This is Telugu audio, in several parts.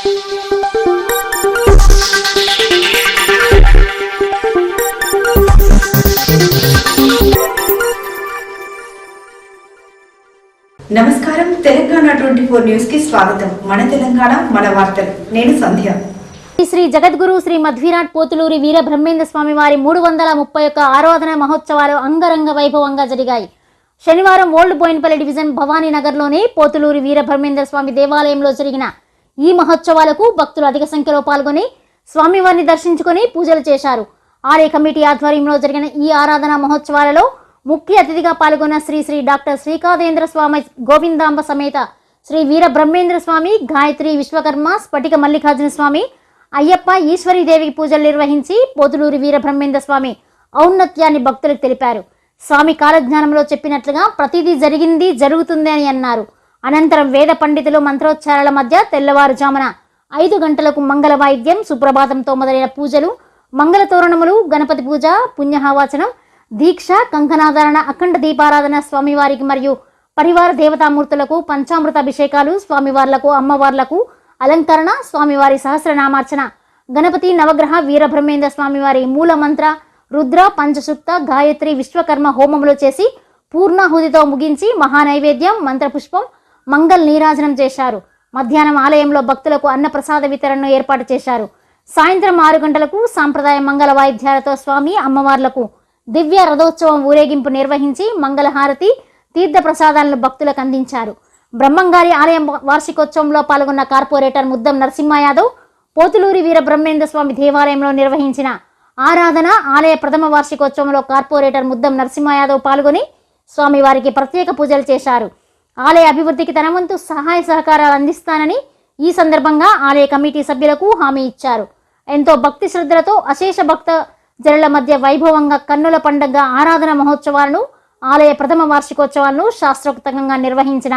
నమస్కారం. తెలంగాణ ట్వంటీ ఫోర్ న్యూస్కి స్వాగతం. మన తెలంగాణ మన వార్తలు. నేను సంధ్య. శ్రీ జగద్గురు శ్రీ మధ్వీరాట్ పోతులూరి వీర బ్రహ్మేంద్ర స్వామి వారి మూడు వందల ముప్పై ఒక్క ఆరాధన మహోత్సవాలు అంగరంగ వైభవంగా జరిగాయి. శనివారం ఓల్డ్ బోయిన్పల్లి డివిజన్ భవానీ నగర్లోని పోతులూరి వీర బ్రహ్మేంద్ర స్వామి దేవాలయంలో జరిగిన ఈ మహోత్సవాలకు భక్తులు అధిక సంఖ్యలో పాల్గొని స్వామివారిని దర్శించుకొని పూజలు చేశారు. ఆలయ కమిటీ ఆధ్వర్యంలో జరిగిన ఈ ఆరాధన మహోత్సవాలలో ముఖ్య అతిథిగా పాల్గొన్న శ్రీ శ్రీ డాక్టర్ శ్రీకాదేంద్ర స్వామి గోవిందాంబ సమేత శ్రీ వీర బ్రహ్మేంద్ర స్వామి గాయత్రి విశ్వకర్మ స్ఫటిక మల్లికార్జున స్వామి అయ్యప్ప ఈశ్వరీదేవికి పూజలు నిర్వహించి పోతులూరి వీర బ్రహ్మేంద్ర స్వామి ఔన్నత్యాన్ని భక్తులకు తెలిపారు. స్వామి కాలజ్ఞానంలో చెప్పినట్లుగా ప్రతిదీ జరిగింది జరుగుతుంది అని అన్నారు. అనంతరం వేద పండితులు మంత్రోచ్చారాల మధ్య తెల్లవారుజామున ఐదు గంటలకు మంగళ వాయిద్యం సుప్రభాతంతో మొదలైన పూజలు మంగళ తోరణములు గణపతి పూజ పుణ్యహావాచనం దీక్ష కంకణాధారణ అఖండ దీపారాధన స్వామివారికి మరియు పరివార దేవతామూర్తులకు పంచామృత అభిషేకాలు స్వామివార్లకు అమ్మవార్లకు అలంకరణ స్వామివారి సహస్రనామార్చన గణపతి నవగ్రహ వీరబ్రహ్మేంద్ర స్వామివారి మూల మంత్ర రుద్ర పంచసుక్త గాయత్రి విశ్వకర్మ హోమములు చేసి పూర్ణాహుతితో ముగించి మహానైవేద్యం మంత్రపుష్పం మంగళ నీరాజనం చేశారు. మధ్యాహ్నం ఆలయంలో భక్తులకు అన్నప్రసాద వితరణను ఏర్పాటు చేశారు. సాయంత్రం ఆరు గంటలకు సాంప్రదాయ మంగళ వాయిద్యాలతో స్వామి అమ్మవార్లకు దివ్య రథోత్సవం ఊరేగింపు నిర్వహించి మంగళహారతి తీర్థ ప్రసాదాలను భక్తులకు అందించారు. బ్రహ్మంగారి ఆలయం వార్షికోత్సవంలో పాల్గొన్న కార్పొరేటర్ ముద్దం నరసింహ యాదవ్ పోతులూరి వీర బ్రహ్మేంద్ర స్వామి దేవాలయంలో నిర్వహించిన ఆరాధన ఆలయ ప్రథమ వార్షికోత్సవంలో కార్పొరేటర్ ముద్దం నరసింహ యాదవ్ పాల్గొని స్వామివారికి ప్రత్యేక పూజలు చేశారు. ఆలయ అభివృద్ధికి తన వంతు సహాయ సహకారాలు అందిస్తానని ఈ సందర్భంగా ఆలయ కమిటీ సభ్యులకు హామీ ఇచ్చారు. ఎంతో భక్తి శ్రద్ధలతో అశేష భక్త జనుల మధ్య వైభవంగా కన్నుల పండుగ ఆరాధన మహోత్సవాలను ఆలయ ప్రథమ వార్షికోత్సవాలను శాస్త్రోక్తంగా నిర్వహించిన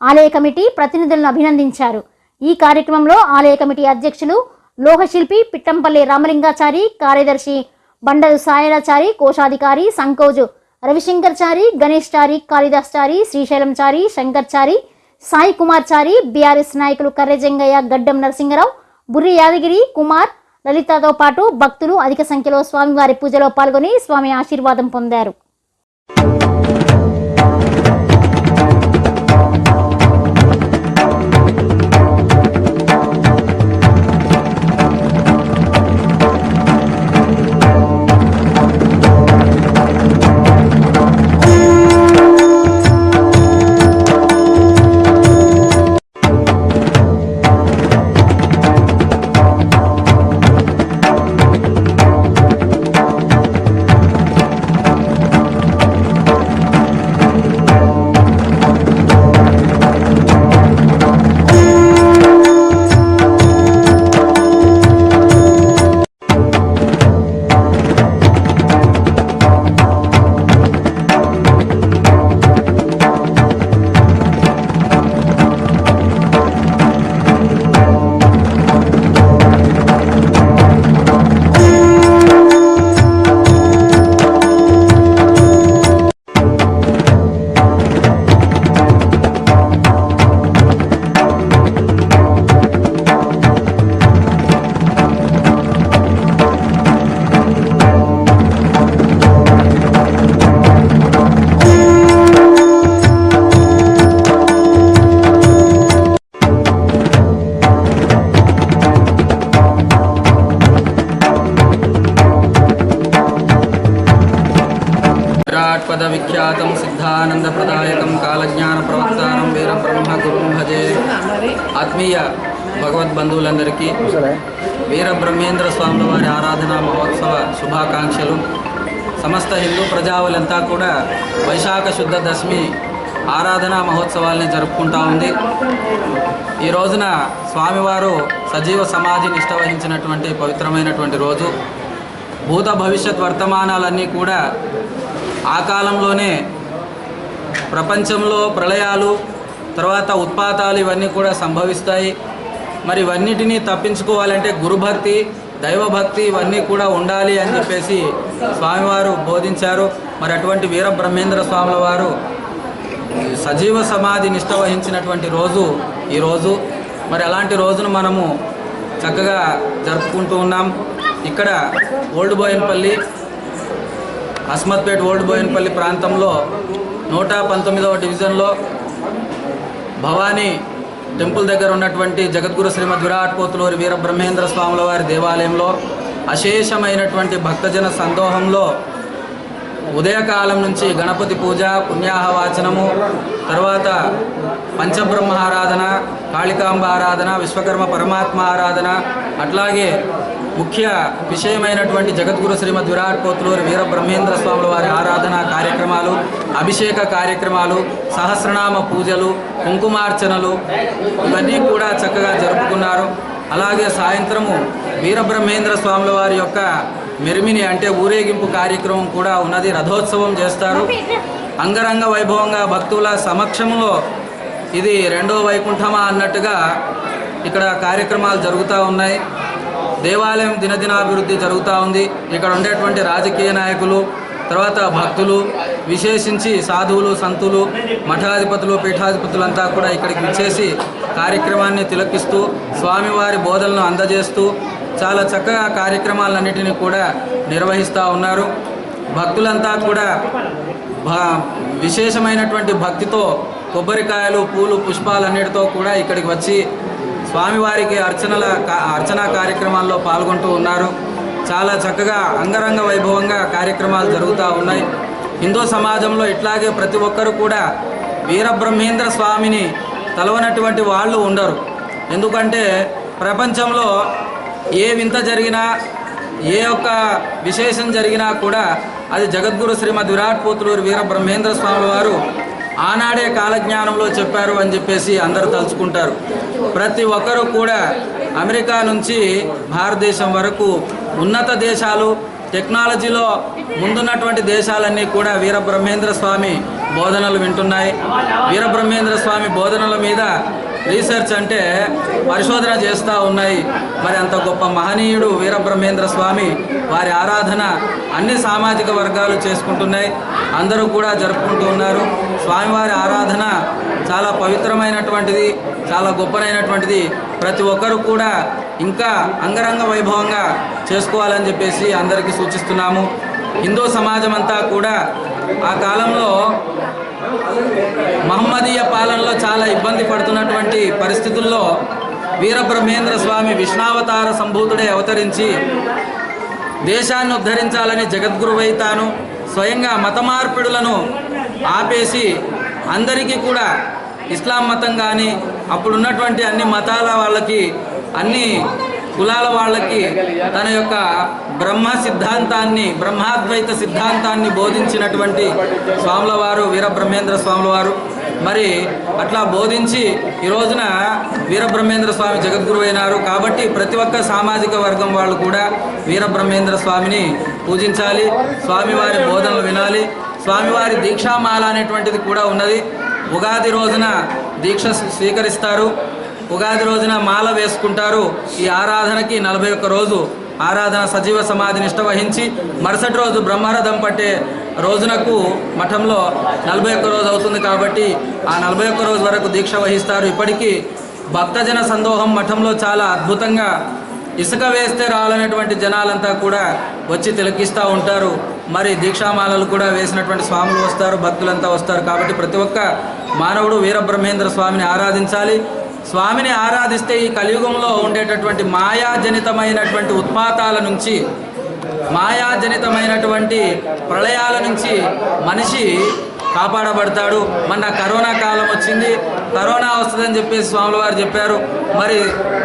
ఆలయ కమిటీ ప్రతినిధులను అభినందించారు. ఈ కార్యక్రమంలో ఆలయ కమిటీ అధ్యక్షులు లోహశిల్పి పిట్టంపల్లి రామలింగాచారి కార్యదర్శి బండలు సాయరాచారి కోశాధికారి సంకోజు రవిశంకర్చారి గణేష్ చారి కాళిదాస్ చారి శ్రీశైలం చారి శంకర్ చారి సాయి కుమార్ చారి బీఆర్ఎస్ నాయకులు కర్రెజంగయ్య గడ్డం నరసింగరావు బుర్రి యాదగిరి కుమార్ లలితతో పాటు భక్తులు అధిక సంఖ్యలో స్వామివారి పూజలో పాల్గొని స్వామి ఆశీర్వాదం పొందారు. పద విఖ్యాతం సిద్ధానందప్రదాయకం కాలజ్ఞాన ప్రవక్తానం వీర బ్రహ్మ గురుం భజే ఆత్మీయ భగవద్బంధువులందరికీ వీర బ్రహ్మేంద్ర స్వాముల వారి ఆరాధన మహోత్సవ శుభాకాంక్షలు సమస్త హిందూ ప్రజావులంతా కూడా వైశాఖ శుద్ధ దశమి ఆరాధన మహోత్సవాల్ని జరుపుకుంటా ఉంది. ఈ రోజున స్వామివారు సజీవ సమాధి నిష్ట వహించినటువంటి పవిత్రమైనటువంటి రోజు. భూత భవిష్యత్ వర్తమానాలన్నీ కూడా ఆ కాలంలోనే ప్రపంచంలో ప్రళయాలు తర్వాత ఉత్పాతాలు ఇవన్నీ కూడా సంభవిస్తాయి. మరి ఇవన్నిటినీ తప్పించుకోవాలంటే గురుభక్తి దైవభక్తి ఇవన్నీ కూడా ఉండాలి అని చెప్పేసి స్వామివారు బోధించారు. మరి అటువంటి వీర బ్రహ్మేంద్ర స్వాముల వారు సజీవ సమాధి నిష్ట వహించినటువంటి రోజు ఈరోజు మరి అలాంటి రోజును మనము చక్కగా జరుపుకుంటూ ఉన్నాం. ఇక్కడ ఓల్డ్ బోయన్పల్లి అస్మత్పేట్ ఓల్డ్ బోయన్పల్లి ప్రాంతంలో నూట పంతొమ్మిదవ డివిజన్లో భవానీ టెంపుల్ దగ్గర ఉన్నటువంటి జగద్గురు శ్రీమద్ విరాట్ పోతులూరి వీర బ్రహ్మేంద్ర స్వాముల వారి దేవాలయంలో అశేషమైనటువంటి భక్తజన సందోహంలో ఉదయకాలం నుంచి గణపతి పూజ పుణ్యాహవాచనము తర్వాత పంచబ్రహ్మ ఆరాధన కాళికాంబ ఆరాధన విశ్వకర్మ పరమాత్మ ఆరాధన అట్లాగే ముఖ్య విషయమైనటువంటి జగద్గురు శ్రీమద్ విరాట్ పోతులూరి వీర బ్రహ్మేంద్ర స్వాముల వారి ఆరాధన కార్యక్రమాలు అభిషేక కార్యక్రమాలు సహస్రనామ పూజలు కుంకుమార్చనలు ఇవన్నీ కూడా చక్కగా జరుపుకున్నారు. అలాగే సాయంత్రము వీరబ్రహ్మేంద్ర స్వాముల వారి యొక్క మెరిమిని అంటే ఊరేగింపు కార్యక్రమం కూడా ఉన్నది. రథోత్సవం చేస్తారు. అంగరంగ వైభవంగా భక్తుల సమక్షంలో ఇది రెండో వైకుంఠమా అన్నట్టుగా ఇక్కడ కార్యక్రమాలు జరుగుతూ ఉన్నాయి. దేవాలయం దినదినాభివృద్ధి జరుగుతూ ఉంది. ఇక్కడ ఉండేటువంటి రాజకీయ నాయకులు తర్వాత భక్తులు విశేషించి సాధువులు సంతులు మఠాధిపతులు పీఠాధిపతులంతా కూడా ఇక్కడికి విచ్చేసి కార్యక్రమాన్ని తిలకిస్తూ స్వామివారి బోధనలను అందజేస్తూ చాలా చక్కగా కార్యక్రమాలన్నింటినీ కూడా నిర్వహిస్తూ ఉన్నారు. భక్తులంతా కూడా భ- విశేషమైనటువంటి భక్తితో కొబ్బరికాయలు పూలు పుష్పాలన్నిటితో కూడా ఇక్కడికి వచ్చి స్వామివారికి అర్చనల అర్చనా కార్యక్రమాల్లో పాల్గొంటూ ఉన్నారు. చాలా చక్కగా అంగరంగ వైభవంగా కార్యక్రమాలు జరుగుతూ ఉన్నాయి. హిందూ సమాజంలో ఇట్లాగే ప్రతి ఒక్కరూ కూడా వీరబ్రహ్మేంద్ర స్వామిని తలవనటువంటి వాళ్ళు ఉండరు. ఎందుకంటే ప్రపంచంలో ఏ వింత జరిగినా ఏ ఒక్క విశేషం జరిగినా కూడా అది జగద్గురు శ్రీమద్ విరాట్ పోతులూరు వీరబ్రహ్మేంద్ర స్వామి వారు ఆనాడే కాలజ్ఞానంలో చెప్పారు అని చెప్పేసి అందరూ తలుచుకుంటారు. ప్రతి ఒక్కరూ కూడా అమెరికా నుంచి భారతదేశం వరకు ఉన్నత దేశాలు టెక్నాలజీలో ముందున్నటువంటి దేశాలన్నీ కూడా వీరబ్రహ్మేంద్ర స్వామి బోధనలు వింటున్నాయి. వీరబ్రహ్మేంద్ర స్వామి బోధనల మీద రీసెర్చ్ అంటే పరిశోధన చేస్తూ ఉన్నాయి. మరి అంత గొప్ప మహనీయుడు వీరబ్రహ్మేంద్ర స్వామి వారి ఆరాధన అన్ని సామాజిక వర్గాలు చేసుకుంటున్నాయి. అందరూ కూడా జరుపుకుంటూ ఉన్నారు. స్వామివారి ఆరాధన చాలా పవిత్రమైనటువంటిది చాలా గొప్పనైనటువంటిది. ప్రతి ఒక్కరూ కూడా ఇంకా అంగరంగ వైభవంగా చేసుకోవాలని చెప్పేసి అందరికీ సూచిస్తున్నాము. హిందూ సమాజం అంతా కూడా ఆ కాలంలో మహమ్మదీయ పాలనలో చాలా ఇబ్బంది పడుతున్నటువంటి పరిస్థితుల్లో వీరబ్రహ్మేంద్ర స్వామి విష్ణావతార సంభూతుడే అవతరించి దేశాన్ని ఉద్ధరించాలని జగద్గురువై తాను స్వయంగా మత మార్పిడులను ఆపేసి అందరికీ కూడా ఇస్లాం మతం కానీ అప్పుడున్నటువంటి అన్ని మతాల వాళ్ళకి అన్ని కులాల వాళ్ళకి తన యొక్క బ్రహ్మ సిద్ధాంతాన్ని బ్రహ్మాద్వైత సిద్ధాంతాన్ని బోధించినటువంటి స్వాముల వారు వీరబ్రహ్మేంద్ర స్వాముల వారు మరి అట్లా బోధించి ఈ రోజున వీరబ్రహ్మేంద్ర స్వామి జగద్గురు అయినారు. కాబట్టి ప్రతి ఒక్క సామాజిక వర్గం వాళ్ళు కూడా వీరబ్రహ్మేంద్ర స్వామిని పూజించాలి. స్వామివారి బోధనలు వినాలి. స్వామివారి దీక్షామాల అనేటువంటిది కూడా ఉన్నది. ఉగాది రోజున దీక్ష స్వీకరిస్తారు. ఉగాది రోజున మాల వేసుకుంటారు. ఈ ఆరాధనకి నలభై ఒక్క రోజు ఆరాధన సజీవ సమాధి నిష్ట వహించి మరుసటి రోజు బ్రహ్మరథం పట్టే రోజునకు మఠంలో నలభై ఒక్క రోజు అవుతుంది కాబట్టి ఆ నలభై ఒక్క రోజు వరకు దీక్ష వహిస్తారు. ఇప్పటికీ భక్తజన సందోహం మఠంలో చాలా అద్భుతంగా ఇసుక వేస్తే రావాలనేటువంటి జనాలంతా కూడా వచ్చి తిలకిస్తూ ఉంటారు. మరి దీక్షామాలలు కూడా వేసినటువంటి స్వాములు వస్తారు భక్తులంతా వస్తారు. కాబట్టి ప్రతి ఒక్క మానవుడు వీరబ్రహ్మేంద్ర స్వామిని ఆరాధించాలి. స్వామిని ఆరాధిస్తే ఈ కలియుగంలో ఉండేటటువంటి మాయాజనితమైనటువంటి ఉత్పాతాల నుంచి మాయాజనితమైనటువంటి ప్రళయాల నుంచి మనిషి కాపాడబడతాడు. మన కరోనా కాలం వచ్చింది. కరోనా వస్తుందని చెప్పేసి స్వాముల వారు చెప్పారు. మరి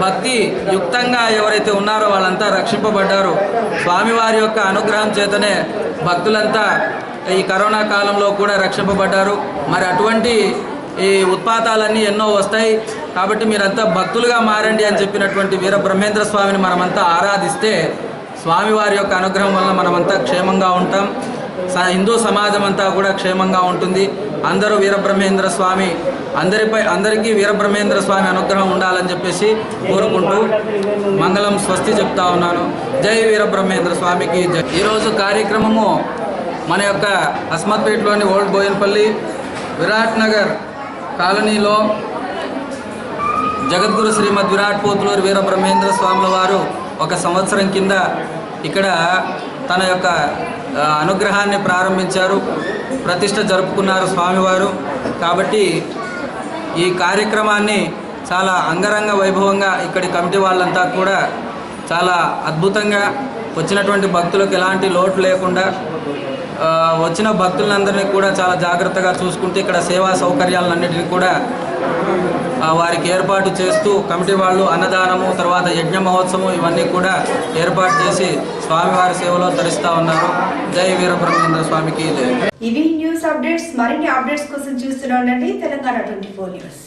భక్తి యుక్తంగా ఎవరైతే ఉన్నారో వాళ్ళంతా రక్షింపబడ్డారు. స్వామివారి యొక్క అనుగ్రహం చేతనే భక్తులంతా ఈ కరోనా కాలంలో కూడా రక్షింపబడ్డారు. మరి అటువంటి ఈ ఉత్పాతాలన్నీ ఎన్నో వస్తాయి. కాబట్టి మీరంతా భక్తులుగా మారండి అని చెప్పినటువంటి వీర బ్రహ్మేంద్ర స్వామిని మనమంతా ఆరాధిస్తే స్వామివారి యొక్క అనుగ్రహం వల్ల మనమంతా క్షేమంగా ఉంటాం. స- హిందూ సమాజం అంతా కూడా క్షేమంగా ఉంటుంది. అందరూ వీరబ్రహ్మేంద్ర స్వామి అందరిపై అందరికీ వీరబ్రహ్మేంద్ర స్వామి అనుగ్రహం ఉండాలని చెప్పేసి కోరుకుంటూ మంగళం స్వస్తి చెప్తా ఉన్నాను. జై వీరబ్రహ్మేంద్ర స్వామికి జై. ఈరోజు కార్యక్రమము మన యొక్క అస్మత్పేటలోని ఓల్డ్ బోయన్పల్లి విరాట్ నగర్ కాలనీలో జగద్గురు శ్రీమద్ విరాట్ పోతులూరు వీర బ్రహ్మేంద్ర స్వాముల వారు ఒక సంవత్సరం కింద ఇక్కడ తన యొక్క అనుగ్రహాన్ని ప్రారంభించారు ప్రతిష్ట జరుపుకున్నారు స్వామివారు. కాబట్టి ఈ కార్యక్రమాన్ని చాలా అంగరంగ వైభవంగా ఇక్కడి కమిటీ వాళ్ళంతా కూడా చాలా అద్భుతంగా వచ్చినటువంటి భక్తులకు ఎలాంటి లోటు లేకుండా వచ్చిన భక్తులందరినీ కూడా చాలా జాగ్రత్తగా చూసుకుంటూ ఇక్కడ సేవా సౌకర్యాలన్నింటినీ కూడా వారికి ఏర్పాటు చేస్తూ కమిటీ వాళ్ళు అన్నదానము తర్వాత యజ్ఞ మహోత్సవం ఇవన్నీ కూడా ఏర్పాటు చేసి స్వామివారి సేవలో తరిస్తూ ఉన్నారు. జై వీరబ్రహ్మేంద్ర స్వామికి జై. ఇవి న్యూస్ అప్డేట్స్ మరిన్ని అప్డేట్స్ కోసం చూస్తూనే ఉండండి తెలంగాణ ట్వంటీ ఫోర్ న్యూస్.